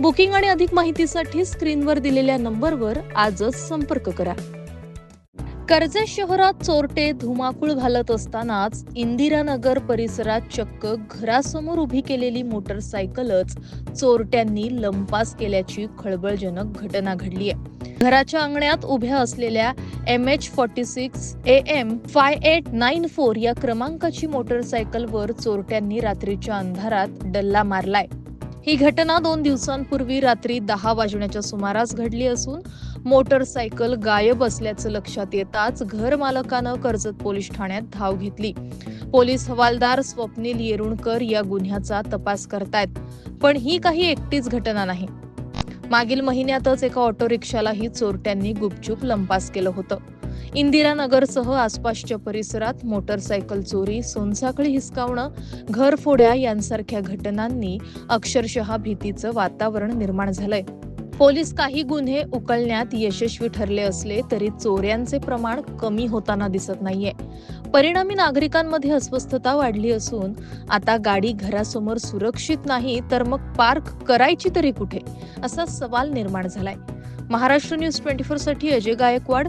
Booking आणि अधिक माहितीसाठी स्क्रीनवर दिलेल्या नंबरवर आजच संपर्क करा. कर्जत शहरात चोरटे धुमाकूळ घालत असतानाच इंदिरानगर परिसरात चक्क घरासमोर उभी केलेली मोटरसायकलच चोरट्यांनी लंपास केल्याची खळबळजनक घटना घडली आहे. घराच्या अंगण्यात उभ्या असलेल्या M H forty six A M five eight nine four या क्रमांकाची मोटरसायकलवर चोरट्यांनी रात्रीच्या अंधारात डल्ला मारलाय. ही घटना दोन दिवसांपूर्वी रात्री दहा वाजण्याच्या सुमारास घडली असून मोटरसायकल गायब असल्याचं लक्षात येताच घर मालकानं कर्जत पोलीस ठाण्यात धाव घेतली. पोलीस हवालदार स्वप्नील येरुणकर या गुन्ह्याचा तपास करतायत पण ही काही एकटीच घटना नाही. मागील महिन्यातच एका ऑटो रिक्षालाही चोरट्यांनी गुपचूप लंपास केलं होतं. इंदिरानगरसह आसपासच्या परिसरात मोटरसायकल चोरी सोनसाखळी हिसकावणं घरफोड्या यांसारख्या घटनांनी अक्षरशः भीतीचं वातावरण निर्माण झालंय. पोलीस काही गुन्हे उकलण्यात यशस्वी ठरले असले तरी चोऱ्यांचे प्रमाण कमी होताना दिसत नाहीये. परिणामी नागरिकांमध्ये अस्वस्थता वाढली असून आता गाडी घरासमोर सुरक्षित नाही तर मग पार्क करायची तरी कुठे? असा सवाल निर्माण झालाय. महाराष्ट्र न्यूज ट्वेंटी फोरसाठी अजय गायकवाड